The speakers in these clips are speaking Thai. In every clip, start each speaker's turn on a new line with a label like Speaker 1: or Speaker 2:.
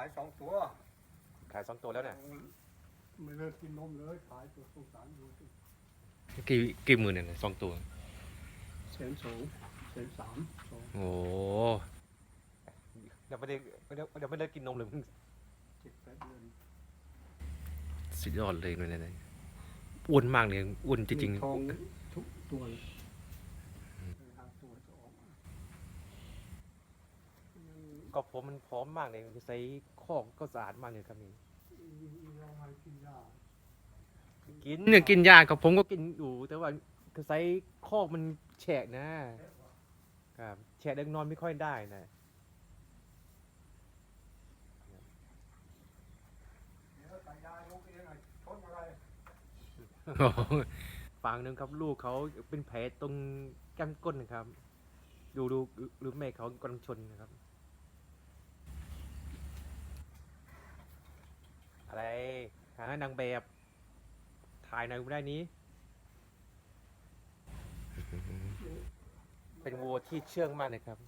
Speaker 1: ายสองตัว
Speaker 2: ขายสองตัวแล้วเนี่ย
Speaker 1: ไม่เลิกกินนมเลยขายตัวสงสารดูสิ
Speaker 2: กี่กี่หมื่นเนี่ยสองตัว
Speaker 1: แสนสองแสนสามสอง
Speaker 2: โอ้เดี๋ยวไม่ได้เดี๋ยวเดี๋ยวไม่ได้กินนมเลย
Speaker 1: เจ็ดแปดเดือน
Speaker 2: สุดยอดเลยเนี่ยเนี่ยอ้วนมากเลยอ้วนจริง
Speaker 1: มีทองทุกตัวเลยห้าตัวจะออกมา
Speaker 2: ๆ ก็ผมมันพร้อมมากเลยใส่คอกก็สะอาดมากเลยครับนี่
Speaker 1: ลองมากินยา
Speaker 2: กินเนี่ยกินยากับผมก็กินอยู่ แต่ว่าคือใส่คอกมันแฉะนะ ครับแฉะเด็กนอนไม่ค่อยได้นะ
Speaker 1: เดี๋ยวใส่ยาลูกเองไงทนอะไร
Speaker 2: ฝั่งหนึ่งครับลูกเขาเป็นแผลตรงแก้มก้นนะครับ ดูดูหรือแม่เขากำลังชนนะครับ อะไรหา นางแบบ ถ่ายหนางได้นี้ เป็นวัวที่เชื่องมากเลยครับ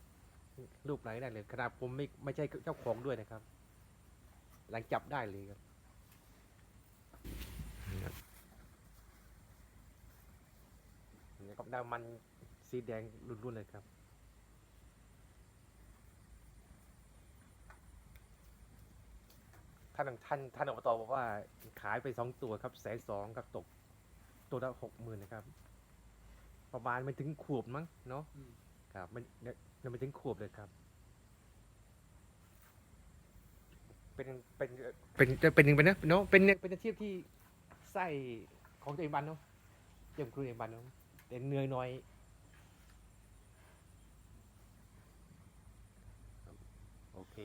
Speaker 2: รูปไหนได้เลยขนาดผมไม่ไม่ใช่เจ้าของด้วยนะครับ หลังจับได้เลยครับ นี่ครับดาวมันสีแดงรุ่นๆเลยครับ ท่านท่านท่านอบตบอกว่าขายไปสองตัวครับแสนสองครับตกตัวละหกหมื่นนะครับ ประมาณไม่ถึงขวบมั้งเนาะครับมันเนี่ยยังไม่ถึงขวบเลยครับ เป็นเป็นเป็นจะเป็นยังไงนะเนาะเป็นเป็นอาชีพที่ไส้ของตัวเองบันเนาะเยี่ยมครูเองบันเนาะแต่เหนื่อยหน้อยโอเค